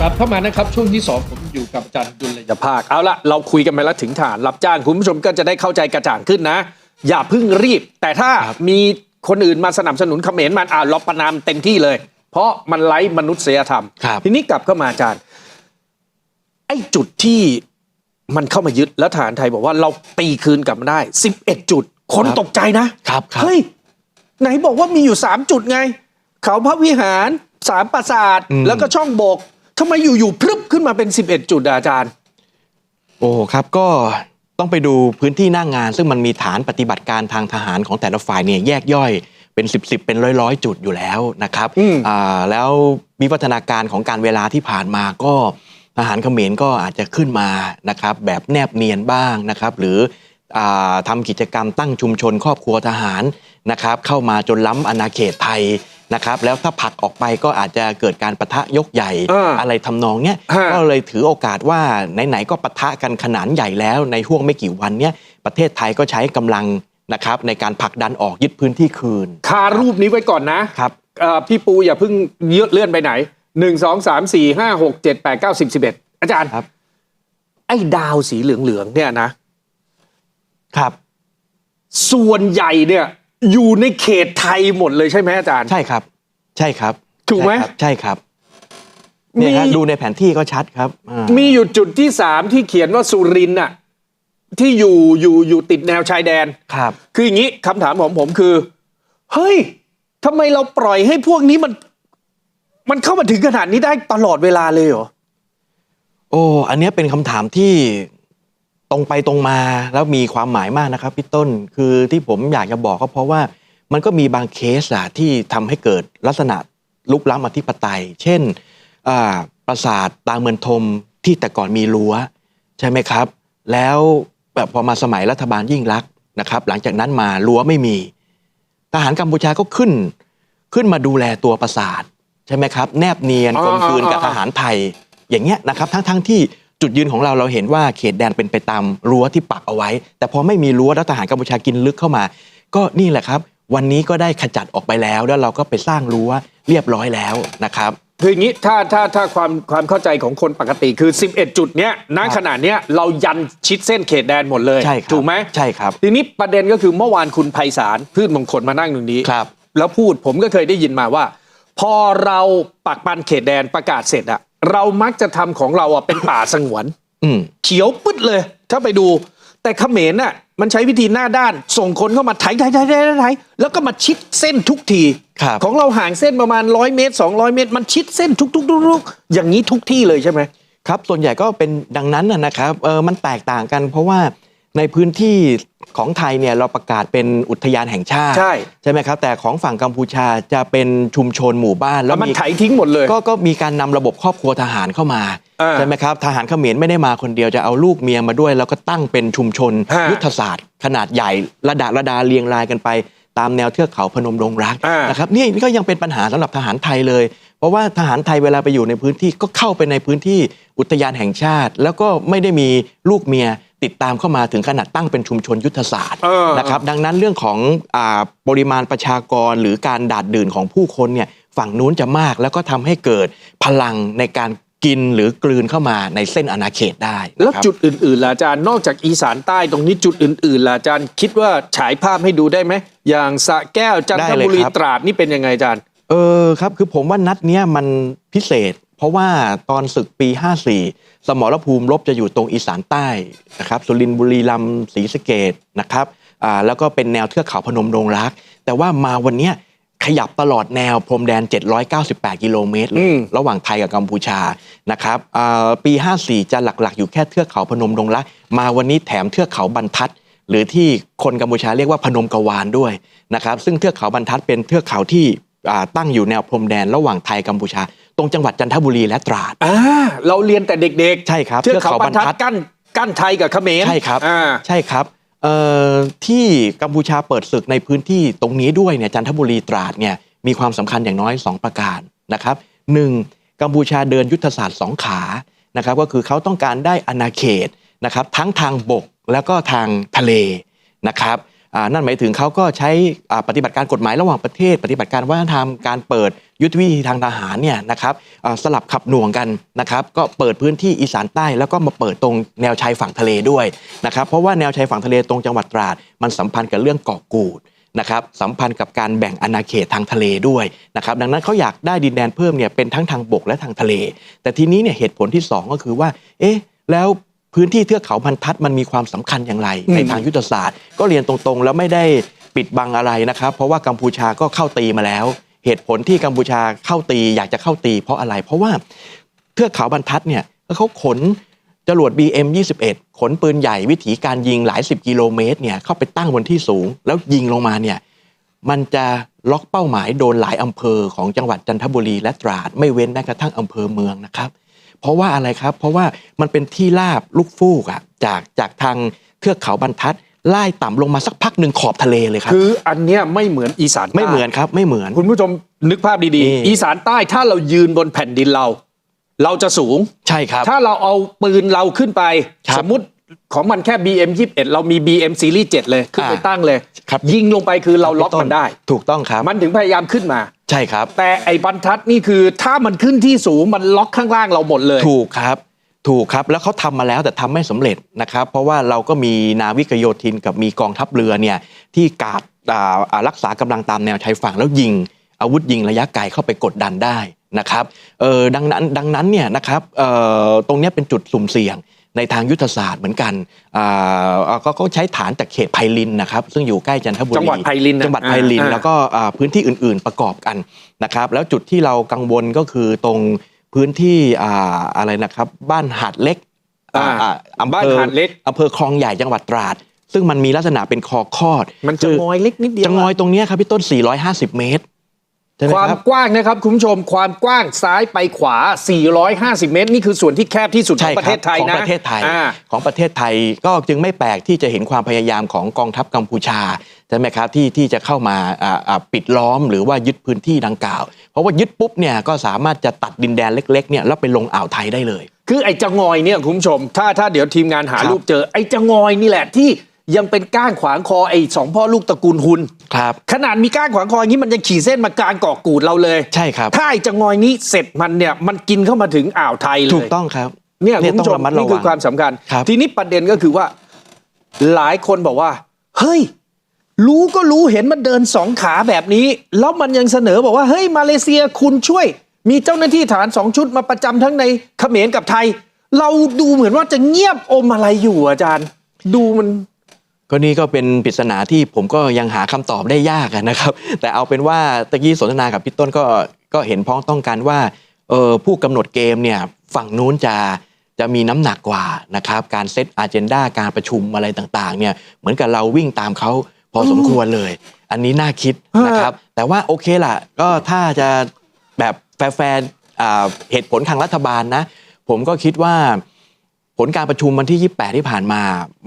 กลับเข้ามานะครับช่วงที่ 2 ผมอยู่กับอาจารย์ดุลยภาค เอาละเราคุยกันไปแล้วถึงฐานรับจ้างคุณผู้ชมก็จะได้เข้าใจกระจ่างขึ้นนะ อย่าเพิ่งรีบ แต่ถ้ามีคนอื่นมาสนับสนุนเขมรมันอ่าเราประนามเต็มที่เลย เพราะมันไร้มนุษยธรรมครับทีนี้กลับเข้ามาอาจารย์ ไอ้จุดที่มันเข้ามายึดแล้วทหารไทยบอกว่าเราตีคืนกลับมาได้ 11 จุด คนครับตกใจนะครับครับเฮ้ยไหนบอกว่ามีอยู่ 3 จุดไง เขาพระวิหารสามปราสาทอืมแล้วก็ช่องโบก ทำไมอยู่ๆพรึบขึ้นมาเป็น 11 จุดอะอาจารย์ โอ้ครับก็ต้องไปดูพื้นที่หน้างงาน ซึ่งมันมีฐานปฏิบัติการทางทหารของแต่ละฝ่ายเนี่ยแยกย่อยเป็น 10บสเป็นร้อยร้อยๆจุดอยู่แล้วนะครับอืมอ่าแล้ววิวัฒนาการของการเวลาที่ผ่านมาก็ทหารเขมรก็อาจจะขึ้นมานะครับแบบแนบเนียนบ้างนะครับ หรืออาทำกิจกรรมตั้งชุมชนครอบครัวทหารนะครับ เข้ามาจนล้ำอาณาเขตไทย นะครับ แล้วถ้าผลักออกไปก็อาจจะเกิดการประทะยกใหญ่อ่าอะไรทำนองเนี้ยฮะก็เลยถือโอกาสว่าไหนๆก็ปะทะกันขนาดใหญ่แล้วในห่วงไม่กี่วันเนี้ยประเทศไทยก็ใช้กำลังนะครับในการผลักดันออกยึดพื้นที่คืนคารูปนี้ไว้ก่อนนะครับเอ่อพี่ปูอย่าเพิ่งเลื่อนเลื่อนไปไหน1 2 3 4 5 6 7 8 9 10 11อาจารย์ครับ ไอ้ดาวสีเหลืองๆเนี่ยนะครับ ส่วนใหญ่เนี่ย อยู่ในเขตไทยหมดเลยใช่ไหมอาจารย์ ใช่ครับ ใช่ครับถูกไหม ใช่ครับใช่ครับเนี่ยครับมีดูในแผนที่ก็ชัดครับอ่ามีอยู่จุดที่สามที่เขียนว่าสุรินทร์น่ะที่อยู่อยู่อยู่ติดแนวชายแดน ครับ คืออย่างนี้คำถามของผมคือ เฮ้ยทำไมเราปล่อยให้พวกนี้มัน มันเข้ามาถึงขนาดนี้ได้ตลอดเวลาเลยเหรอ โอ้ อันเนี้ยเป็นคำถามที่ ตรงไปตรงมาแล้วมีความหมายมากนะครับพี่ต้น คือที่ผมอยากจะบอกก็เพราะว่ามันก็มีบางเคสอะที่ทำให้เกิดลักษณะลุกล้ำอธิปไตย เช่นอาปราสาทตาเมือนทมที่แต่ก่อนมีรั้วใช่ไหมครับ แล้วแบบพอมาสมัยรัฐบาลยิ่งรักนะครับ หลังจากนั้นมารั้วไม่มี ทหารกัมพูชาก็ขึ้น ขึ้นมาดูแลตัวปราสาทใช่ไหมครับ แนบเนียนกลมกลืนกับทหารไทยอย่างเงี้ยนะครับ ทั้งทั้งที่ จุดยืนของเราเราเห็นว่าเขตแดนเป็นไปตามรั้วที่ปักเอาไว้ แต่พอไม่มีรั้วแล้วทหารกัมพูชากินลึกเข้ามา ก็นี่แหละครับ วันนี้ก็ได้ขจัดออกไปแล้ว แล้วเราก็ไปสร้างรั้วเรียบร้อยแล้วนะครับคืออย่างนี้ถ้าถ้าถ้าความความเข้าใจของคนปกติคือ 11 จุดเนี้ยณครับขนาดเนี้ยเรายันชิดเส้นเขตแดนหมดเลยใช่ครับถูกไหมใช่ครับ ทีนี้ประเด็นก็คือเมื่อวานคุณไพศาลพืชมงคลมานั่งตรงนี้ครับ แล้วพูดผมก็เคยได้ยินมาว่า พอเราปักปันเขตแดนประกาศเสร็จอะ เรามักจะทำของเราอะเป็นป่าสงวน อืมเขียวปึ๊ดเลย ถ้าไปดู แต่เขมรน่ะ มันใช้วิธีหน้าด้าน ส่งคนเข้ามาไถไถไถไถไถแล้วก็มาชิดเส้นทุกทีครับของเราห่างเส้นประมาณ100เมตร 200 เมตร มันชิดเส้นทุกๆทุกๆอย่างนี้ทุกที่เลยใช่ไหมครับ ส่วนใหญ่ก็เป็นดังนั้นนะนะครับเออมันแตกต่างกันเพราะว่า ในพื้นที่ของไทยเนี่ยเราประกาศเป็นอุทยานแห่งชาติใช่ใช่ไหมครับ แต่ของฝั่งกัมพูชาจะเป็นชุมชนหมู่บ้าน แล้วมันมีไถทิ้งหมดเลย ก็ก็มีการนำระบบครอบครัวทหารเข้ามาอ่าใช่ไหมครับทหารเขมรไม่ได้มาคนเดียวจะเอาลูกเมียมาด้วย แล้วก็ตั้งเป็นชุมชนฮะยุทธศาสตร์ ขนาดใหญ่ระดาระดาเรียงรายกันไป ตามแนวเทือกเขาพนมดงรักอ่านนะครับนี่นี่ก็ยังเป็นปัญหาสำหรับทหารไทยเลย เพราะว่าทหารไทยเวลาไปอยู่ในพื้นที่ก็เข้าไปในพื้นที่อุทยานแห่งชาติ แล้วก็ไม่ได้มีลูกเมีย ติดตามเข้ามาถึงขนาดตั้งเป็นชุมชนยุทธศาสตร์เออนะครับดังนั้นเรื่องของอาปริมาณประชากรหรือการดาดดื่นของผู้คนเนี่ยฝั่งนู้นจะมากแล้วก็ทำให้เกิดพลังในการกินหรือกลืนเข้ามาในเส้นอาณาเขตได้นะครับแล้วจุดอื่นๆล่ะอาจารย์นอกจากอีสานใต้ตรงนี้จุดอื่นๆล่ะอาจารย์คิดว่าฉายภาพให้ดูได้ไหมอย่างสระแก้วจันทบุรีตราดนี่เป็นยังไงอาจารย์เออครับคือผมว่านัดเนี้ยมันพิเศษ เพราะว่าตอนศึกปี 54 สมรภูมิรบจะอยู่ตรงอีสานใต้นะครับสุรินทร์บุรีรัมย์ศรีสะเกดนะครับอ่าแล้วก็เป็นแนวเทือกเขาพนมดงรัก แต่ว่ามาวันเนี้ยขยับตลอดแนวพรมแดน 798 กิโลเมตรเลอืยมระหว่างไทยกับกัมพูชานะครับอ่าปี 54 จะหลักๆ อยู่แค่เทือกเขาพนมดงรัก มาวันนี้แถมเทือกเขาบรรทัด หรือที่คนกัมพูชาเรียกว่าพนมกวานด้วยนะครับซึ่งเทือกเขาบรรทัดเป็นเทือกเขาที่อ่าตั้งอยู่แนวพรมแดนระหว่างไทยกัมพูชา ตรงจังหวัดจันทบุรีและตราดอ่าเราเรียนแต่เด็กๆ ใช่ครับเทือกเขาบรรทัดกั้นกั้นไทยกับเขมรใช่ครับอ่าใช่ครับเอ่อที่กัมพูชาเปิดศึกในพื้นที่ตรงนี้ด้วยเนี่ยจันทบุรีตราดเนี่ยมีความสำคัญอย่างน้อย 2 ประการนะครับหนึ่งกัมพูชาเดินยุทธศาสตร์สองขานะครับก็คือเขาต้องการได้อาณาเขตนะครับทั้งทางบกแล้วก็ทางทะเลนะครับอ่า นั่นหมายถึงเขาก็ใช้ปฏิบัติการกฎหมายระหว่างประเทศ ปฏิบัติการวัฒนธรรมการเปิดยุทธวิธีทางทหารเนี่ยนะครับสลับขับหน่วงกันนะครับก็เปิดพื้นที่อีสานใต้แล้วก็มาเปิดตรงแนวชายฝั่งทะเลด้วยนะครับเพราะว่าแนวชายฝั่งทะเลตรงจังหวัดตราด มันสัมพันธ์กับเรื่องเกาะกูดนะครับสัมพันธ์กับการแบ่งอาณาเขตทางทะเลด้วยนะครับดังนั้นเขาอยากได้ดินแดนเพิ่มเนี่ยเป็นทั้งทางบกและทางทะเล แต่ทีนี้เนี่ยเหตุผลที่ 2 ก็คือว่าเอ๊ะแล้ว พื้นที่เทือกเขาบรรทัดมันมีความสำคัญอย่างไรอืมในทางยุทธศาสตร์ ก็เรียนตรงๆ แล้วไม่ได้ปิดบังอะไรนะครับ เพราะว่ากัมพูชาก็เข้าตีมาแล้ว เหตุผลที่กัมพูชาเข้าตีอยากจะเข้าตี เพราะอะไร เพราะว่าเทือกเขาบรรทัดเนี่ยเขาขนจรวด BM21 ขนปืนใหญ่วิถีการยิงหลายสิบกิโลเมตรเนี่ยเข้าไปตั้งบนที่สูง แล้วยิงลงมาเนี่ยมันจะล็อกเป้าหมายโดนหลายอำเภอของจังหวัดจันทบุรีและตราด ไม่เว้นแม้กระทั่งอำเภอเมืองนะครับ เพราะว่าอะไรครับ เพราะว่ามันเป็นที่ราบลูกฟูกอะจากจากทางเทือกเขาบรรทัดไล่ต่ำลงมาสักพักหนึ่งขอบทะเลเลยครับ คืออันเนี้ยไม่เหมือนอีสานใต้ไม่เหมือนครับไม่เหมือน คุณผู้ชมนึกภาพดีนี่ๆอีสานใต้ถ้าเรายืนบนแผ่นดินเรา เราจะสูงใช่ครับ ถ้าเราเอาปืนเราขึ้นไปครับสมมุติของมันแค่ BM 21เรามี BM ซีรีส์7เลย ขึ้นไปอ่าตั้งเลยครับยิงลงไปคือเราล็อกมันได้ ถูกต้องครับ มันถึงพยายามขึ้นมา ใช่ครับ แต่ไอ้บรรทัดนี่คือถ้ามันขึ้นที่สูงมันล็อกข้างล่างเราหมดเลย ถูกครับ ถูกครับแล้วเขาทำมาแล้วแต่ทำไม่สำเร็จนะครับ เพราะว่าเราก็มีนาวิกโยธินกับมีกองทัพเรือเนี่ยที่กาดอ่าอ่ารักษากำลังตามแนวชายฝั่งแล้วยิง อาวุธยิงระยะไกลเข้าไปกดดันได้นะครับเออดังนั้นดังนั้นเนี่ยนะครับเอ่อตรงเนี้ยเป็นจุดสุ่มเสี่ยง ในทางยุทธศาสตร์เหมือนกันอ่าก็ก็ใช้ฐานจากเขตไพลินนะครับ ซึ่งอยู่ใกล้จันทบุรีจังหวัดไพลินนะจังหวัดไพลินอ่าแล้วก็อ่าพื้นที่อื่น ๆประกอบกันนะครับ แล้วจุดที่เรากังวลก็คือตรงพื้นที่อ่าอะไรนะครับ บ้านหาดเล็กอ่าอ่าอำเภอบ้านหาดเล็กอำเภอคลองใหญ่จังหวัดตราด ซึ่งมันมีลักษณะเป็นคอคอดมันจะคืงอยเล็กนิดเดียวจะงอยตรงเนี้ยครับพี่ต้น 450 เมตรใช่ไหม ความครับกว้างนะครับคุณผู้ชมความกว้างซ้ายไปขวา 450 เมตร นี่คือส่วนที่แคบที่สุดขใช่องคประเทศไทยของนะประเทศไทยอ่าของประเทศไทยก็จึงไม่แปลกที่จะเห็นความพยายามของกองทัพกัมพูชาใช่ไหมครับที่ที่จะเข้ามาอ่าอ่าปิดล้อมหรือว่ายึดพื้นที่ดังกล่าว เพราะว่ายึดปุ๊บเนี่ยก็สามารถจะตัดดินแดนเล็กๆเนี่ยแล้วไปลงอ่าวไทยได้เลย คือไอ้จะงอยเนี่ยคุณผู้ชม ถ้าถ้าเดี๋ยวทีมงานหาครับรูปเจอไอ้จะงอยนี่แหละที่ ยังเป็นก้างขวางคอไอ้สองพ่อลูกตระกูลหุนครับ ขนาดมีก้างขวางคออย่างนี้มันยังขี่เส้นมากลางเกาะกูดเราเลย ใช่ครับ ถ้าไอ้จะงอยนี้เสร็จมันเนี่ยมันกินเข้ามาถึงอ่าวไทยเลยถูกต้องครับเนี่ยเนี่คุยณผู้ชต้องมระมัดระวังนี่คือความสำคัญครับทีนี้ประเด็นก็คือว่า หลายคนบอกว่า เฮ้ย รู้ก็รู้เห็นมันเดินสองขาแบบนี้ แล้วมันยังเสนอบอกว่าเฮ้ยมาเลเซียคุณช่วย มีเจ้าหน้าที่ฐานสองชุดมาประจำทั้งในเขมรกับไทย เราดูเหมือนว่าจะเงียบอมอะไรอยู่อาจารย์ ดูมัน ก็นี่ก็เป็นปริศนาที่ผมก็ยังหาคำตอบได้ยากอะนะครับ แต่เอาเป็นว่าตะกี้สนทนากับพี่ต้นก็ก็เห็นพ้องต้องกันว่าเออผู้กำหนดเกมเนี่ยฝั่งนู้นจะจะมีน้ำหนักกว่านะครับการเซตอาเจนดาการประชุมอะไรต่างๆเนี่ยเหมือนกับเราวิ่งตามเขาพอสมควรเลย อันนี้น่าคิดนะครับ แต่ว่าโอเคล่ะ ก็ถ้าจะแบบแฟร์ๆอ่าเหตุผลทางรัฐบาลนะ ผมก็คิดว่า ผลการประชุมวันที่ 28 ที่ผ่านมา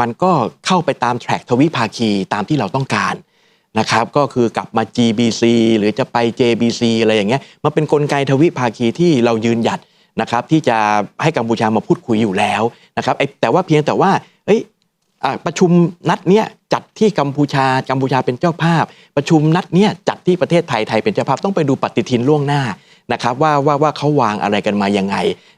มันก็เข้าไปตามแทร็กทวิภาคีตามที่เราต้องการนะครับก็คือกลับมา GBC หรือจะไป JBC อะไรอย่างเงี้ยมันเป็นนกลไกทวิภาคีที่เรายืนหยัดนะครับที่จะให้กัมพูชามาพูดคุยอยู่แล้วนะครับแต่ว่าเพียงแต่ว่าเอ้ยอประชุมนัดเนี้ยจัดที่กัมพูชากัมพูชาเป็นเจ้าภาพ ประชุมนัดเนี้ยจัดที่ประเทศไทยไทยเป็นเจ้าภาพต้องไปดูปฏิทินล่วงหน้า นะครับว่าว่าว่าเขาวางอะไรกันมายังไง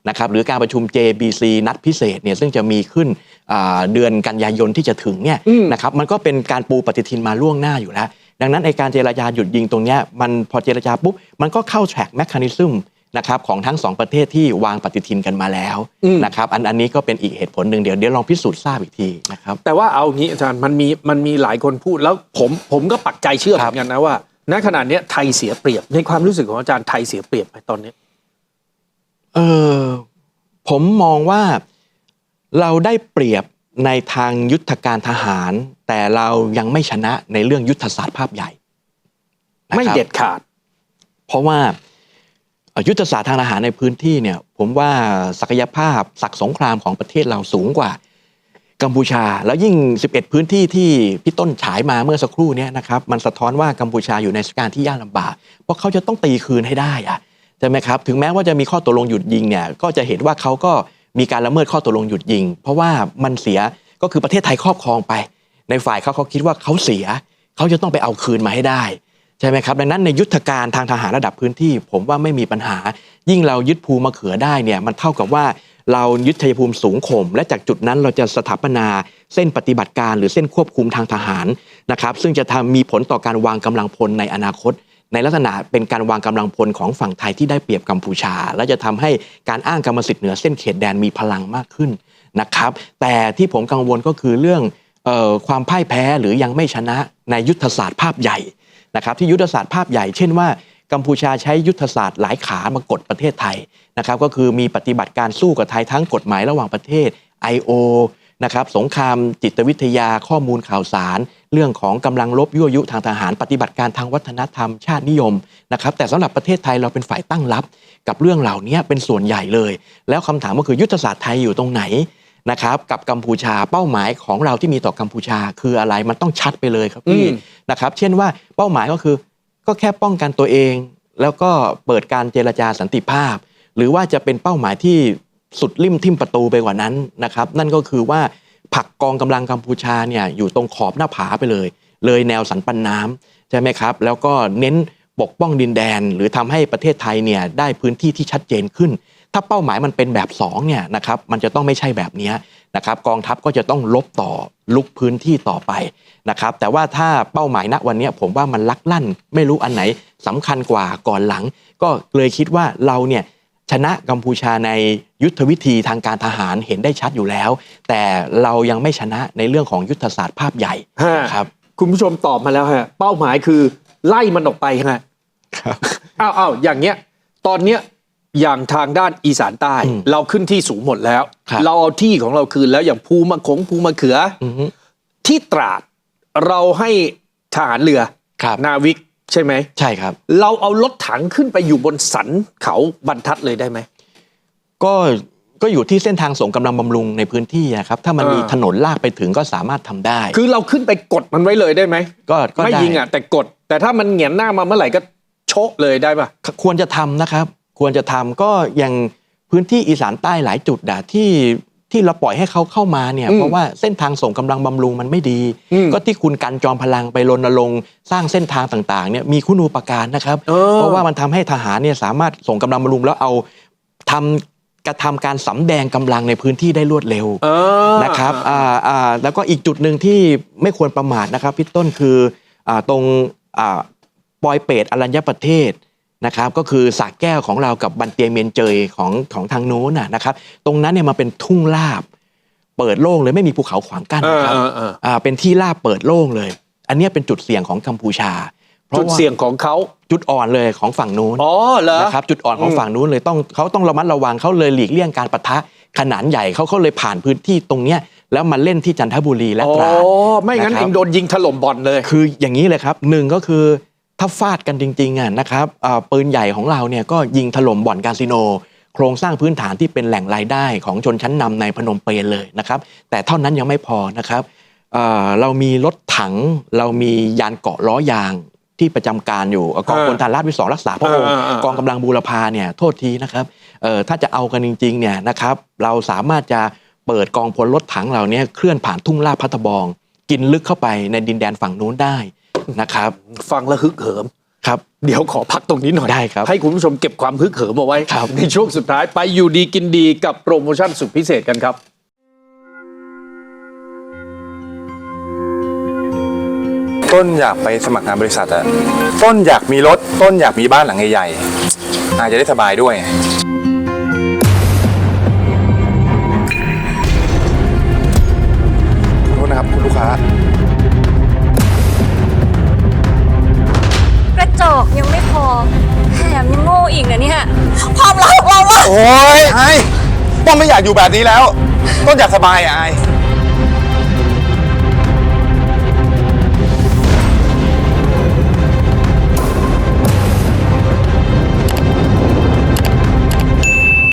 นะครับหรือการประชุม JBC นัดพิเศษเนี่ยซึ่งจะมีขึ้นอ่าเดือนกันยายนที่จะถึงเนี่ยอืมนะครับมันก็เป็นการปูปฏิทินมาล่วงหน้าอยู่แล้ว ดังนั้นไอการเจรจาหยุดยิงตรงเนี้ยมันพอเจรจาปุ๊บมันก็เข้าแทร็กแมคคานิซึมนะครับของทั้งสองประเทศที่วางปฏิทินกันมาแล้วอืมนะครับอันอันนี้ก็เป็นอีกเหตุผลหนึ่งเดี๋ยวเดี๋ยวลองพิสูจน์ทราบอีกทีนะครับแต่ว่าเอางี้อาจารย์มันมีมันมีหลายคนพูดแล้วผมผมก็ปักใจเชื่อเหครัมืบอนกันนะว่า ณขนาดเนี้ยไทยเสียเปรียบ ในความรู้สึกของอาจารย์ไทยเสียเปรียบไหมตอนนี้ เออผมมองว่าเราได้เปรียบในทางยุทธการทหาร แต่เรายังไม่ชนะในเรื่องยุทธศาสตร์ภาพใหญ่นะครับไม่เด็ดขาด เพราะว่าเอ่อยุทธศาสตร์ทางทหารในพื้นที่เนี่ย ผมว่าศักยภาพศักดิ์สงครามของประเทศเราสูงกว่า กัมพูชา แล้วยิ่ง 11 พื้นที่ที่พี่ต้นฉายมาเมื่อสักครู่นี้นะครับมันสะท้อนว่ากัมพูชาอยู่ในสถานการณ์ที่ยากลำบาก เพราะเขาจะต้องตีคืนให้ได้อะใช่ไหมครับถึงแม้ว่าจะมีข้อตกลงหยุดยิงเนี่ยก็จะเห็นว่าเขาก็มีการละเมิดข้อตกลงหยุดยิง เพราะว่ามันเสียก็คือประเทศไทยครอบครองไป ในฝ่ายเขาเขาคิดว่าเขาเสีย เขาจะต้องไปเอาคืนมาให้ได้ใช่ไหมครับดังนั้นในยุทธการทางทหารระดับพื้นที่ ผมว่าไม่มีปัญหา ยิ่งเรายึดภูมะเขือได้เนี่ยมันเท่ากับว่า เรายึดชัยภูมิสูงข่มและจากจุดนั้นเราจะสถาปนาเส้นปฏิบัติการหรือเส้นควบคุมทางทหารนะครับ ซึ่งจะทำมีผลต่อการวางกำลังพลในอนาคต ในลักษณะเป็นการวางกำลังพลของฝั่งไทยที่ได้เปรียบกัมพูชา และจะทำให้การอ้างกรรมสิทธิ์เหนือเส้นเขตแดนมีพลังมากขึ้นนะครับ แต่ที่ผมกังวลก็คือเรื่องออความพ่ายแพ้หรือยังไม่ชนะในยุทธศาสตร์ภาพใหญ่นะครับ ที่ยุทธศาสตร์ภาพใหญ่ เช่นว่า กัมพูชาใช้ยุทธศาสตร์หลายขามากดประเทศไทยนะครับก็คือมีปฏิบัติการสู้กับไทยทั้งกฎหมายระหว่างประเทศ I.O. นะครับสงครามจิตวิทยาข้อมูลข่าวสาร เรื่องของกำลังลบยั่วยุทางทหาร ปฏิบัติการทางวัฒนธรรม ชาตินิยมนะครับแต่สำหรับประเทศไทยเราเป็นฝ่ายตั้งรับ กับเรื่องเหล่านี้เป็นส่วนใหญ่เลย แล้วคำถามก็คือยุทธศาสตร์ไทยอยู่ตรงไหนนะครับกับกัมพูชาเป้าหมายของเราที่มีต่อกัมพูชา คืออะไรมันต้องชัดไปเลยครับพี่นะครับเช่นว่าเป้าหมายก็คือ ก็แค่ป้องกันตัวเอง แล้วก็เปิดการเจรจาสันติภาพ หรือว่าจะเป็นเป้าหมายที่สุดริมทิ่มประตูไปกว่านั้นนะครับ นั่นก็คือว่าผักกองกำลังกัมพูชาเนี่ยอยู่ตรงขอบหน้าผาไปเลย เลยแนวสันปันน้ำใช่ไหมครับ แล้วก็เน้นปกป้องดินแดน หรือทำให้ประเทศไทยเนี่ยได้พื้นที่ที่ชัดเจนขึ้น ถ้าเป้าหมายมันเป็นแบบ2เนี่ยนะครับมันจะต้องไม่ใช่แบบเนี้ยนะครับกองทัพก็จะต้องลบต่อลุกพื้นที่ต่อไปนะครับแต่ว่าถ้าเป้าหมายณวันเนี้ยผมว่ามันลักลั่น ไม่รู้อันไหนสำคัญกว่าก่อนหลัง ก็เลยคิดว่าเราเนี่ยชนะกัมพูชาในยุทธวิธีทางการทหารเห็นได้ชัดอยู่แล้ว แต่เรายังไม่ชนะในเรื่องของยุทธศาสตร์ภาพใหญ่ฮะครับคุณผู้ชมตอบมาแล้วฮะเป้าหมายคือไล่มันออกไปฮะครับอ้าวอ้าวอย่างเงี้ย ตอนเนี้ย อย่างทางด้านอีสานใต้อืมเราขึ้นที่สูงหมดแล้วครับเราเอาที่ของเราคืนแล้วอย่างภูมะขงภูมะเขืออือฮึที่ตราดเราให้ทหารเรือครับนาวิกใช่ไหมใช่ครับ เราเอารถถังขึ้นไปอยู่บนสันเขาบรรทัดเลยได้ไหมก็ก็อยู่ที่เส้นทางส่งกำลังบำรุงในพื้นที่นะครับ ถ้ามันเออมีถนนลากไปถึงก็สามารถทำได้ คือเราขึ้นไปกดมันไว้เลยได้ไหมก็ก็ไม่ได้ยิงอะแต่กด แต่ถ้ามันเหงียนหน้ามาเมื่อไหร่ก็โชกเลยได้ปะควรจะทำนะครับ ควรจะทำก็อย่างพื้นที่อีสานใต้หลายจุดอะที่ที่เราปล่อยให้เขาเข้ามาเนี่ยอืมเพราะว่าเส้นทางส่งกำลังบำรุงมันไม่ดีอืมก็ที่คุณกันจอมพลังไปรณรงค์สร้างเส้นทางต่างๆเนี่ยมีคุณูปการนะครับเออเพราะว่ามันทำให้ทหารเนี่ยสามารถส่งกำลังบำรุงแล้วเอาทำกระทำการสำแดงกำลังในพื้นที่ได้รวดเร็วเออนะครับอ่าอ่าแล้วก็อีกจุดหนึ่งที่ไม่ควรประมาทนะครับพี่ต้นคืออาตรงอ่าปอยเปตอรัญญประเทศ นะครับก็คือสากแก้วของเรากับบันเตียเมียนเจยของของทางโน้นนะนะครับ ตรงนั้นเนี่ยมาเป็นทุ่งลาบ เปิดโล่งเลยไม่มีภูเขาขวางกั้นเออนะครับเออเอออ่าเป็นที่ลาบเปิดโล่งเลย อันเนี้ยเป็นจุดเสี่ยงของกัมพูชาพราะจุดว่าเสี่ยงของเขาจุดอ่อนเลยของฝั่งนู้นอ๋อเหรอนะครับจุดอ่อนของอืมฝั่งนู้นเลยต้องเขาต้องระมัดระวังเขาเลยหลีกเลี่ยงการปะทะขนาดใหญ่เขาเขาเลยผ่านพื้นที่ตรงเนี้ยแล้วมาเล่นที่จันทบุรีและอ๋อตราดไม่งั้นนะครับเองโดนยิงถล่มบ่อนเลย คืออย่างนี้เลยครับหนึ่งก็คือ ถ้าฟาดกันจริงๆอะนะครับอ่าปืนใหญ่ของเราเนี่ยก็ยิงถล่มบ่อนคาสิโน โครงสร้างพื้นฐานที่เป็นแหล่งรายได้ของชนชั้นนำในพนมเปญเลยนะครับ แต่เท่านั้นยังไม่พอนะครับเอ่อเรามีรถถังเรามียานเกาะล้อยางที่ประจำการอยู่กองพลทหารราบที่สองรักษาพระองค์อ่าอ่าอ่ากองกำลังบูรพาเนี่ยโทษทีนะครับเอ่อถ้าจะเอากันจริงๆเนี่ยนะครับเราสามารถจะเปิดกองพลรถถังเหล่านี้เคลื่อนผ่านทุ่งลาดพัทบอง กินลึกเข้าไปในดินแดนฝั่งนู้นได้ นะครับ ฟังแล้วฮึกเหิมครับ เดี๋ยวขอพักตรงนี้หน่อยได้ครับ ให้คุณผู้ชมเก็บความฮึกเหิมเอาไว้ครับในช่วงสุดท้ายไปอยู่ดีกินดีกับโปรโมชั่นสุดพิเศษกันครับต้นอยากไปสมัครงานบริษัทอะต้นอยากมีรถ ต้นอยากมีบ้านหลังใหญ่ๆอาจจะได้สบายด้วย โอ้ยไอ้ต้นไม่อยากอยู่แบบนี้แล้ว ต้นอยากสบายอะไอ้